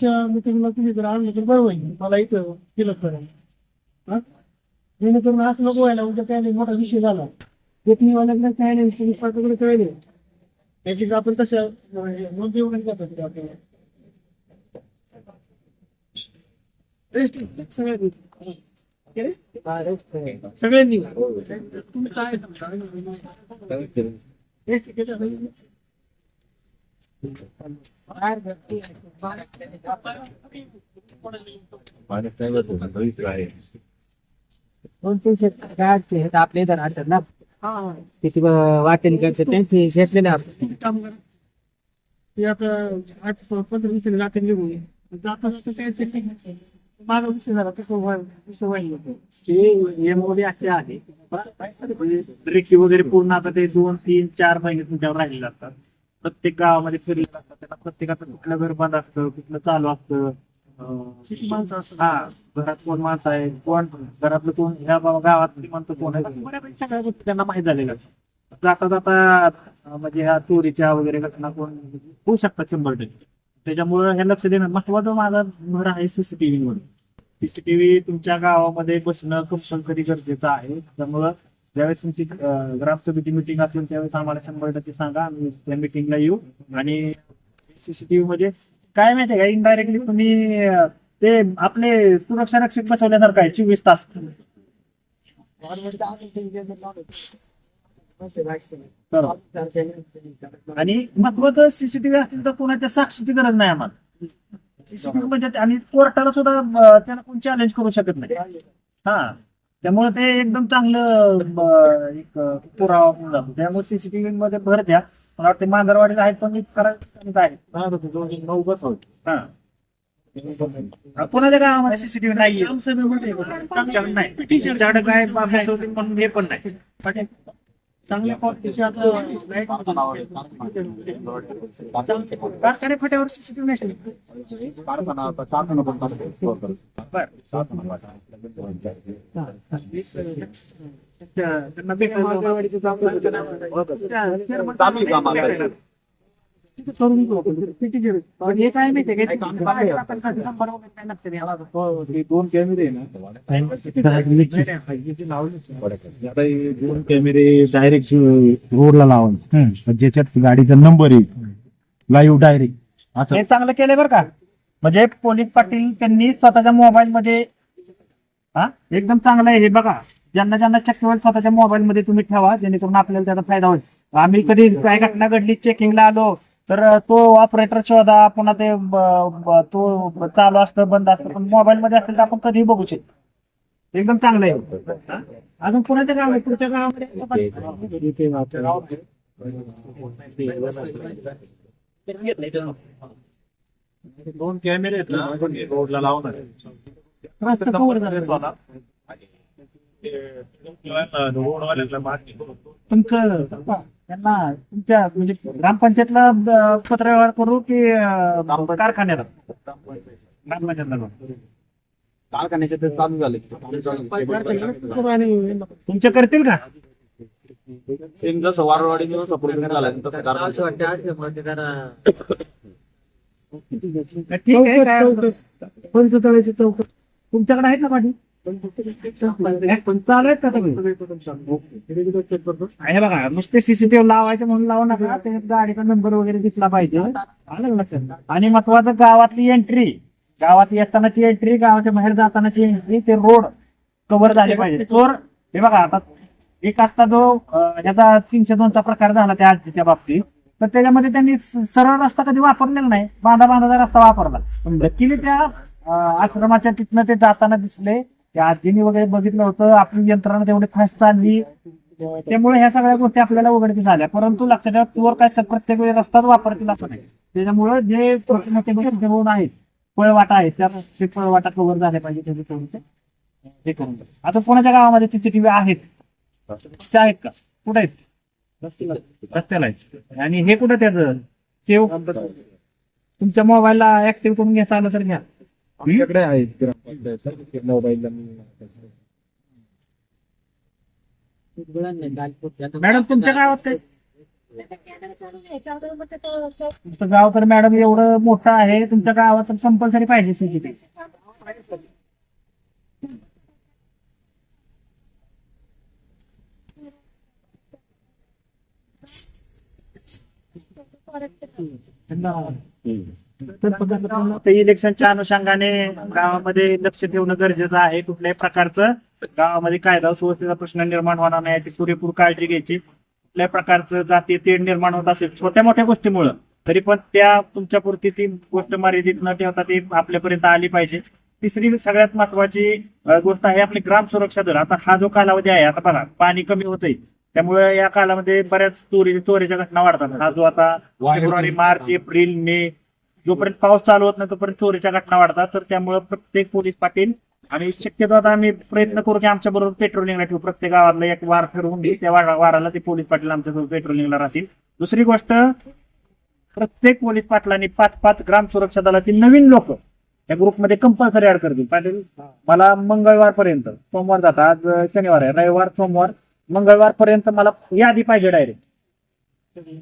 तुमच्या मिटिंगला तुम्ही जर आणलं तर बरं होईल. मला इथं केलं करेल हा? जेणेकरून असं नको व्हायला उद्या काय नाही मोठा विषय झाला. कोकणीवाल्याकडे काय नाही कळले त्याची आपण तसं म्हणजे नोंदी वगैरे करत असतो आपल्याला. Rest सगळ्यांनी केले? सगळ्यांनी तुम्ही काय सांगता? हे आपल्या इथं राहतात ना. हा किती वाटेल करते त्यांचे घेतलेले आठ आहे रेखी वगैरे पूर्ण आता ते दोन तीन चार महिने तुमच्यावर राहिलेले असतात. प्रत्येक गावामध्ये फिरले असतात त्यांना प्रत्येकाचं कुठलं घर बंद असतं कुठलं चालू असतं. अं, किती माणसं असतात? हा घरात कोण माणसं आहे कोण घरातलं कोण? ह्या बाबा गावात श्रीमंत कोण आहे बऱ्यापैकी सगळ्या गोष्टी त्यांना माहीत झालेल्या असतात. जाता जाता म्हणजे ह्या चोरीच्या वगैरे घटना कोण होऊ शकतात शंभर टक्के. त्याच्यामुळे हे लक्ष देणं महत्वाचं माझा भर आहे सीसीटीव्ही वर सीसीटीव्ही तुमच्या गावामध्ये बसणं कंपल्सरी गरजेचं आहे. त्यामुळं ज्यावेळेस तुमची अं, ग्रामसभेची मिटिंग असेल त्यावेळेस आम्हाला शंभर टक्के सांगा आम्ही त्या मिटिंगला येऊ. आणि सीसीटीव्ही मध्ये काय माहितीये का इनडायरेक्टली तुम्ही ते आपले सुरक्षा रक्षक बसवल्यानंतर काय चोवीस तास. आणि महत्वाचं सीसीटीव्ही असतील तर कोणाच्या साक्षीची गरज नाही आम्हाला. सीसीटीव्ही म्हणजे आणि कोर्टाला सुद्धा त्यांना त्याला कोण चॅलेंज करू शकत नाही. हा. त्यामुळे ते एकदम चांगलं एक पुरावा होऊन जातो त्यामुळे सीसीटीव्ही मध्ये भर द्या. मला वाटतं मांजरवाडीला आहेत पण करायचं आहे. नऊ बस हा कोणाच्या गावामध्ये सीसीटीव्ही नाही. चांगल्याकडे नाही होते म्हणून हे पण नाही. चांगल्या क्वालिटीचे आता कारखाने फाट्यावर सीसीटीव्ही नसेल त्यांना करून हे काय माहितीये नंबर दोन कॅमेरे दोन कॅमेरे डायरेक्ट रोडला लावून ज्याच्यात गाडीचा नंबर येईल लाईव्ह डायरेक्ट हे चांगलं केलंय बरं का म्हणजे पोलीस पाटील त्यांनी स्वतःच्या मोबाईल मध्ये हा. एकदम चांगलं आहे हे बघा ज्यांना ज्यांना शक्य होईल स्वतःच्या मोबाईल मध्ये तुम्ही ठेवा जेणेकरून आपल्याला त्याचा फायदा होईल आम्ही कधी काय घटना घडली चेकिंगला आलो तर तो ऑपरेटर शोधा पुन्हा ते तो चालू असतं बंद असतं पण मोबाईल मध्ये असेल तर आपण कधीही बघू शकतो एकदम चांगलं आहे हा? अजून पुण्याच्या गावात पुढच्या गावामध्ये दोन कॅमेरे आहेत ना रोडला लावणार त्यांना तुमच्या म्हणजे ग्रामपंचायतला पत्रव्यवहार करू की कारखान्याला? ग्रामपंचायतला करू? कारखान्याचे ते चालू झाले. आणि तुमचे करतील का? सेम जसं वारवाडी सपोर्ट झाला तसं ठीक आहे काय पंचतळाची चौक तुमच्याकडे आहेत ना पाठी पण हे बघा नुसते सीसीटीव्ही लावायचे म्हणून लावू नका. ते गाडीचा नंबर वगैरे दिसला पाहिजे. आलं लक्षात आणि महत्वाचं गावातली एंट्री गावात येतानाची एंट्री गावाच्या बाहेर जातानाची एंट्री ते रोड कव्हर झाले पाहिजे. चोर हे बघा आता एक आता जो अं, ह्याचा तीनशे दोनचा प्रकार झाला त्या आजीच्या बाबतीत तर त्याच्यामध्ये त्यांनी सरळ रस्ता कधी वापरलेला नाही. बांधा बांधाचा रस्ता वापरला. पण नक्कीने त्या आश्रमाच्या तिथनं ते जाताना दिसले. त्या आजीने वगैरे बघितलं होतं आपली यंत्रणा तेवढी फास्ट चालली. त्यामुळे ह्या सगळ्या गोष्टी आपल्याला उघडकीस झाल्या परंतु लक्षात ठेवा तूर काय प्रत्येक वेळी रस्ताच वापरतील असं नाही. त्याच्यामुळे जे छोटे मोठे गोष्टी होऊन आहेत पळवाटा आहेत त्या पळवाटा कव्हर झाले पाहिजे त्याचे थोडेसे हे करून आता कोणाच्या गावामध्ये सीसीटीव्ही आहेत? ते आहेत का? कुठे आहेत? रस्त्याला आहेत. आणि हे कुठं त्याचं? ते तुमच्या मोबाईलला ऍक्टिव्ह करून घ्यायचं आलं तर घ्या. आमच्याकडे आहे मोबाईल मॅडम तुमच्या गावात काय तुमचं गाव तर मॅडम एवढं मोठं आहे तुमच्या गावात तर कंपल्सरी पाहिजे सीसीटीव्ही तर इलेक्शनच्या अनुषंगाने गावामध्ये लक्ष ठेवणं गरजेचं आहे कुठल्याही प्रकारचं. गावामध्ये कायदा सुव्यवस्थेचा प्रश्न निर्माण होणार नाही याची पुरेपूर काळजी घ्यायची. कुठल्याही प्रकारचं जातीय तेढ निर्माण होत असेल छोट्या मोठ्या गोष्टीमुळं तरी पण त्या तुमच्या पुरती ती गोष्ट मर्यादित न ठेवता ती आपल्यापर्यंत आली पाहिजे. तिसरी सगळ्यात महत्वाची गोष्ट आहे आपली ग्राम सुरक्षा दल. आता हा जो कालावधी आहे आता बघा पाणी कमी होतंय. त्यामुळे या कालामध्ये बऱ्याच चोरी चोरीच्या घटना वाढतात. हा जो आता फेब्रुवारी मार्च एप्रिल मे जोपर्यंत पाऊस चालू होत नाही तोपर्यंत चोरीच्या घटना वाढतात. तर त्यामुळे प्रत्येक पोलीस पाटील आणि शक्यतो आता आम्ही प्रयत्न करू की आमच्या बरोबर पेट्रोलिंगला ठेवू. प्रत्येक गावातला एक वार ठरवून घेऊ. त्या वाराला ते पोलीस पाटील आमच्या पेट्रोलिंगला राहतील. दुसरी गोष्ट प्रत्येक पोलीस पाटलांनी पाच पाच ग्राम सुरक्षा दलाची नवीन लोक त्या ग्रुपमध्ये कंपल्सरी ऍड करतील. पाटील मला मंगळवार पर्यंत सोमवार जाता आज शनिवार आहे. रविवार सोमवार मंगळवार पर्यंत मला यादी पाहिजे डायरेक्ट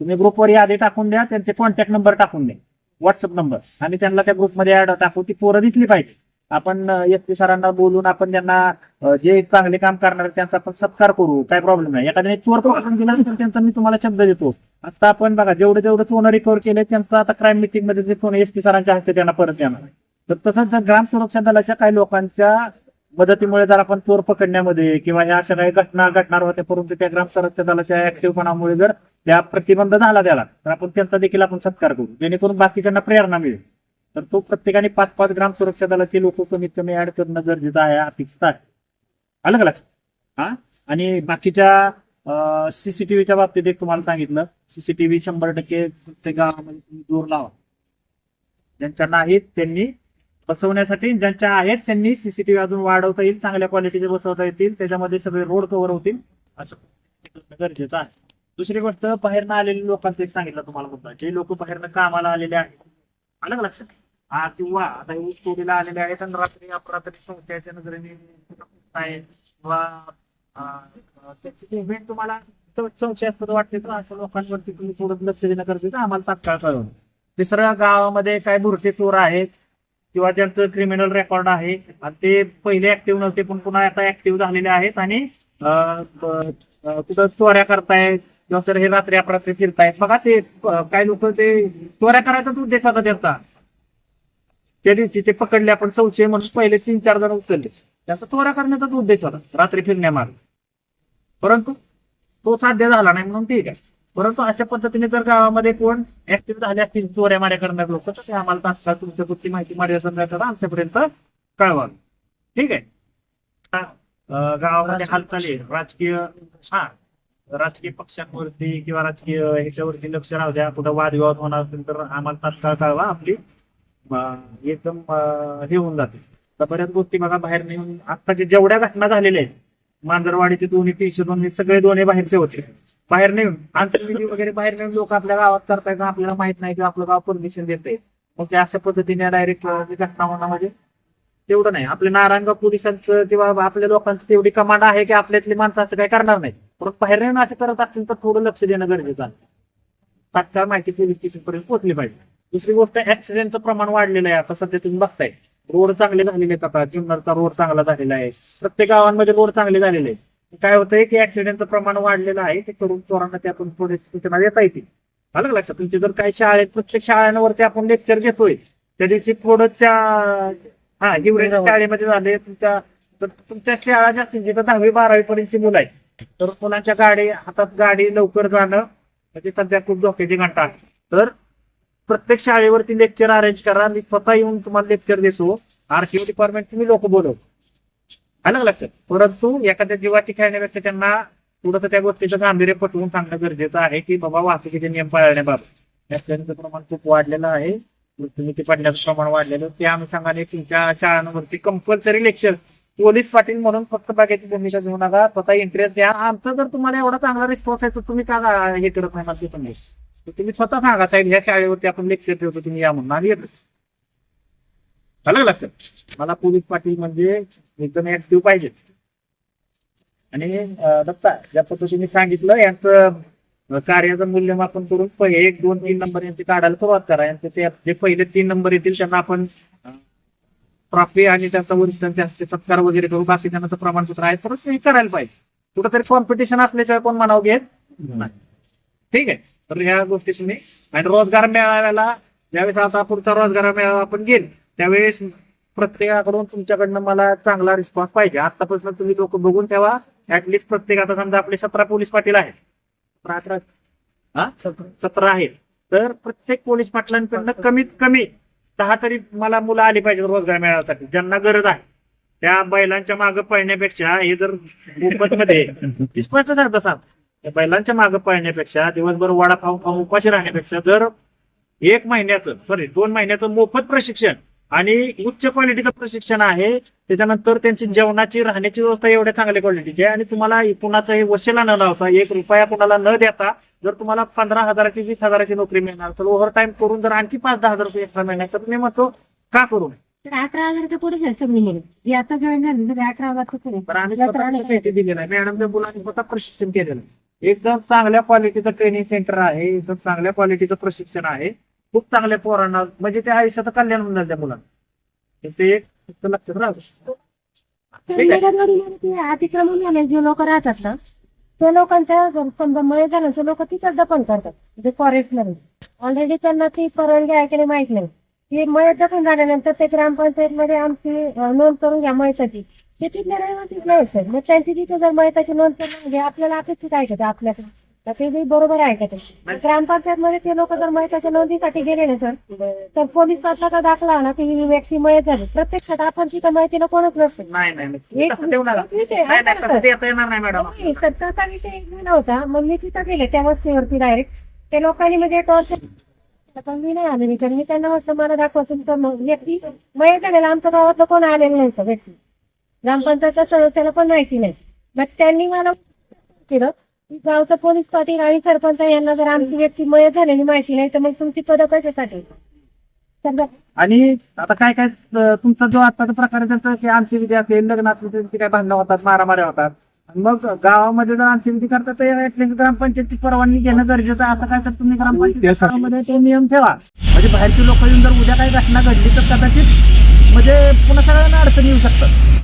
तुम्ही ग्रुपवर यादी टाकून द्या त्यांचे कॉन्टॅक्ट नंबर टाकून द्या. व्हॉट्सअप नंबर आणि त्यांना त्या ग्रुपमध्ये ऍड टाकू ती पोरं दिसली पाहिजे. आपण एस पी सरांना बोलून आपण त्यांना जे चांगले काम करणार त्यांचा आपण सत्कार करू. काय प्रॉब्लेम नाही. एखाद्याने चोर पकडून दिला तर त्यांचा मी तुम्हाला शब्द देतो. आता आपण बघा जेवढं जेवढं सोनं रिकवर केलं त्यांचं आता क्राईम मिटिंगमध्ये जे सोनं एस पी सरांच्या हस्ते त्यांना परत येणार तर तसंच जर ग्राम सुरक्षा दलाच्या काही लोकांच्या मदतीमुळे जर आपण चोर पकडण्यामध्ये किंवा या अशा काही घटना घटणार होत्या परंतु त्या ग्राम सुरक्षा दलाच्या ऍक्टिव्हपणामुळे जर त्या प्रतिबंध झाला त्याला तर आपण त्यांचा देखील आपण सत्कार करू. जेणेकरून बाकीच्यांना प्रेरणा मिळेल. तर तो प्रत्येकाने पाच पाच ग्राम सुरक्षा दलाचे लोक कमीत कमी ऍड करणं गरजेचं आहे अपेक्षित आहे. आलं का लक्षात? हा? आणि बाकीच्या सीसीटीव्हीच्या बाबतीत एक तुम्हाला सांगितलं. सीसीटीव्ही शंभर टक्के प्रत्येक गावामध्ये जोर दूर लावा. ज्यांच्या नाहीत त्यांनी बसवण्यासाठी ज्यांच्या आहेत त्यांनी सीसीटीव्ही अजून वाढवता येईल चांगल्या क्वालिटीचे बसवता येतील त्याच्यामध्ये सगळे रोड कव्हर होतील. असं. गरजेचं आहे. दुसरी गोष्ट बाहेरनं आलेल्या लोकांचं एक सांगितलं तुम्हाला मुद्दा जे लोक बाहेरनं कामाला आलेले आहेत. आलं का लक्षात? हा किंवा आता ऊस कोडीला आलेले आहेत आणि रात्री अपरात्री संस्थेच्या नजरेने किंवा इव्हेंट तुम्हाला संशयास्पद वाटते तर अशा लोकांवरती तुम्ही थोडं लक्ष देणं गरजेचं आम्हाला तात्काळ कळवलं तिसरं गावामध्ये काय भुरटे चोर आहेत किंवा ज्यांचं क्रिमिनल रेकॉर्ड आहे आणि ते पहिले ऍक्टिव्ह नव्हते पण पुन्हा आता ऍक्टिव्ह झालेले आहेत आणि तिथं कुठं चोऱ्या करतायत किंवा सर हे रात्री अपरात्री फिरतायत. बघा ते काय काही लोक ते चोऱ्या करायचाच उद्देश होता त्यांचा. त्या दिवशी ते पकडले आपण संशय म्हणून पहिले तीन चार जण उचलले. त्याचा चोऱ्या करण्याचाच उद्देश होता रात्री फिरण्यामागे. परंतु तो साध्य झाला नाही म्हणून ठीक आहे. परंतु अशा पद्धतीने जर गावामध्ये कोण ऍक्टिव्ह झाले असतील चोऱ्या माऱ्या करणारे लोक तर ते आम्हाला तात्काळ तुमच्या पुरती माहिती मार्गदर्शन संदर्भात आमच्यापर्यंत कळवा ठीक आहे? गावामध्ये हालचाली राजकीय हा. राजकीय पक्षांवरती किंवा राजकीय ह्याच्यावरती लक्ष राहू द्या. कुठं वादविवाद होणार असेल तर आम्हाला तात्काळ कळवा आपली. एकदम हे होऊन जाते. तर बऱ्याच गोष्टी बघा बाहेर नेऊन आत्ताच्या जेवढ्या घटना झालेल्या आहेत मांजरवाडीचे दोन्ही तीनशे दोन्ही सगळे दोन्ही बाहेरचे होते. बाहेर नेऊन आंतरविधी वगैरे बाहेर नेऊन लोक आपल्या गावात करतायत आपल्याला माहीत नाही की आपलं गाव परमिशन देते मग ते अशा पद्धतीने डायरेक्ट घटना होणं म्हणजे तेवढं नाही. आपल्या नारायणगाव पोलिसांचं किंवा आपल्या लोकांचं तेवढी कमांड आहे की आपल्यातली माणसं असं काही करणार नाही परत बाहेर असं करत असतील तर थोडं लक्ष देणं गरजेचं आहे. तात्काळ माहिती स्टेशन पर्यंत पोहोचली पाहिजे. दुसरी गोष्ट ऍक्सिडेंटचं प्रमाण वाढलेलं आहे. आता सध्या तुम्ही बघताय. रोड चांगले झालेले आहेत आता. जुन्नरचा रोड चांगला झालेला आहे. प्रत्येक गावांमध्ये रोड चांगले झालेले आहे काय होतंय की ऍक्सिडेंटचं प्रमाण वाढलेलं आहे. ते करून चोरांना त्यातून थोडे सूचना देता येतील आलं का लक्षात? तुमची जर काही शाळेत प्रत्येक शाळांवरती आपण लेक्चर घेतोय. त्या दिवशी थोडं त्या हा हिवरेच्या शाळेमध्ये झाले तुमच्या तर तुमच्या शाळा जास्तीत जिथं दहावी बारावी पर्यंतची मुलं आहेत. तर मुलांच्या गाडी हातात गाडी लवकर जाणं म्हणजे सध्या खूप धोक्याची घंटा आहे. तर प्रत्येक शाळेवरती लेक्चर अरेंज करा मी स्वतः येऊन तुम्हाला लेक्चर देतो. आरसीओ डिपार्टमेंट तुम्ही लोक बोलव आलं का लक्षात? परंतु एखाद्या जीवाची खेळण्यापेक्षा त्यांना थोडंसं त्या गोष्टीचं गांभीर्य पटवून सांगणं गरजेचं आहे की बाबा वाहतुकीचे नियम पाळण्याबाबत. ऍक्सिडेंटचं प्रमाण खूप वाढलेलं आहे. मृत्यूमुखी पडण्याचं प्रमाण वाढलेलं त्या अनुषंगाने तुमच्या शाळांवरती कंपल्सरी लेक्चर पोलीस पाटील म्हणून फक्त बघायची भूमिका घेऊ नका स्वतः इंटरेस्ट द्या आमचा जर तुम्हाला एवढा चांगला रिस्पॉन्स आहे तर तुम्ही का हे करत नाही मला तुम्ही तुम्ही स्वतः सांगा साहेब ह्या शाळेवरती आपण लेक्चर ठेवतो तुम्ही या म्हणून. आम्ही येतो. चालेल लक्षात? मला पोलीस पाटील म्हणजे एकदम ऍक्टिव्ह पाहिजे. आणि दत्ता ज्या पद्धतीने सांगितलं यांचं कार्याचं मूल्यमापन करून पहिले एक दोन तीन नंबर यांचे काढायला सुरुवात करा. यांचे ते जे पहिले तीन नंबर येतील त्यांना आपण ट्रॉफी आणि त्याचा वरिष्ठांचे हस्ते सत्कार वगैरे करू बाकी त्यांचं प्रमाणपत्र आहे तर हे करायला पाहिजे. कुठंतरी कॉम्पिटिशन असल्याशिवाय कोण म्हणावं घेत नाही. ठीक आहे. तर ह्या गोष्टी तुम्ही आणि रोजगार मेळाव्याला ज्यावेळेस आता पुढचा रोजगार मेळावा आपण घेईल त्यावेळेस प्रत्येकाकडून तुमच्याकडनं मला चांगला रिस्पॉन्स पाहिजे. आतापासून तुम्ही लोक बघून ठेवा. ऍटलिस्ट प्रत्येक आता समजा आपले सतरा पोलीस पाटील आहेत. अठरा सतरा आहेत. तर प्रत्येक पोलीस पाटलांकडनं कमीत कमी दहा तरी मला मुलं आली पाहिजे रोजगार मेळाव्यासाठी. ज्यांना गरज आहे. त्या बैलांच्या मागे पळण्यापेक्षा हे जर मध्ये स्पष्ट सांगता सांग. त्या बैलांच्या मागे पळण्यापेक्षा दिवसभर वडा खाऊन उपाशी राहण्यापेक्षा जर एक महिन्याचं सॉरी दोन महिन्याचं मोफत प्रशिक्षण आणि उच्च क्वालिटीचं प्रशिक्षण आहे. त्याच्यानंतर त्यांची जेवणाची राहण्याची व्यवस्था एवढ्या चांगल्या क्वालिटीची आहे. आणि तुम्हाला कुणाचं हे वशिला न लावता एक रुपया कुणाला न देता जर तुम्हाला पंधरा हजाराची वीस हजाराची नोकरी मिळणार तर ओव्हर टाइम करून जर आणखी पाच दहा हजार रुपये एक्स्ट्रा मिळणार तर मी म्हणतो का करू? अकरा हजारच्या पुढे झाले सगळी मुलं हे आता जॉईन झाले तर अकरा हजारचं पुढे. पण आम्ही स्वतः माहिती दिली नाही मॅडमच्या मुलांनी स्वतः प्रशिक्षण केलेलं आहे. एकदम चांगल्या क्वालिटीचं ट्रेनिंग सेंटर आहे. एकदम चांगल्या क्वालिटीचं प्रशिक्षण आहे. खूप चांगल्या पोरांना म्हणजे त्या आयुष्याचं कल्याण होऊन जाईल त्या मुलांना ते एक फक्त लक्षात राहतं ठीक अतिक्रमण झाले जे लोक राहतात ना त्या लोकांच्या समजा मय झालं लोक तिथं दफन करतात. म्हणजे फॉरेस्ट ऑलरेडी त्यांना ती परवानगी आहे की नाही माहीत नाही. ते मय दफन झाल्यानंतर ते ग्रामपंचायत मध्ये आमची नोंद करून घ्या मयसाठी ते तिथल्या रहिवासी नाही सर. मग त्यांची तिथे जर मयताची नोंद करून घ्या आपल्याला अपेक्षित आहे का आपल्याकडे? तर ते बी बरोबर आहे का ते? ग्रामपंचायत मध्ये ते लोक जर मयताच्या नोंदीसाठी गेले ना सर तर पोलीस पाटलाचा दाखला ना की ही व्यक्ती मयत झाली. प्रत्यक्षात आपण तिथं माहितीला कोणच नसते. तर तसा विषय झाला होता. मग मी तिथं गेले त्या वस्तीवरती डायरेक्ट ते लोकांनी म्हणजे टॉर्चर पण मी नाही आले मी तर मी त्यांना म्हटलं मला दाखवा तुमचं व्यक्ती मयत झालेला. आमच्या गावातलं कोण आलेलं नाही व्यक्ती. ग्रामपंचायतच्या सदस्याला पण माहिती नाही. मग त्यांनी मला केलं. गावचं पोलीस पाटील आणि सरपंच यांना जर आमची व्यक्ती मयत झालेली माहिती नाही तर मग तुमची पद कशासाठी? समजा आणि आता काय काय अं, तुमचा जो आताचा प्रकार आहे त्यांचा की आमची विधी असेल लग्न असले त्यांची काय भांडणं होतात मारामाऱ्या होतात. आणि मग गावामध्ये जर आमची विधी करतात तर ऍटलीस्ट ग्रामपंचायतची परवानगी घेणं गरजेचं आहे असं काय तर तुम्ही ग्रामपंचायत ते नियम ठेवा. म्हणजे बाहेरची लोक येऊन जर उद्या काही घटना घडली तर कदाचित म्हणजे पुन्हा सगळ्यांना अडचणी येऊ शकतात.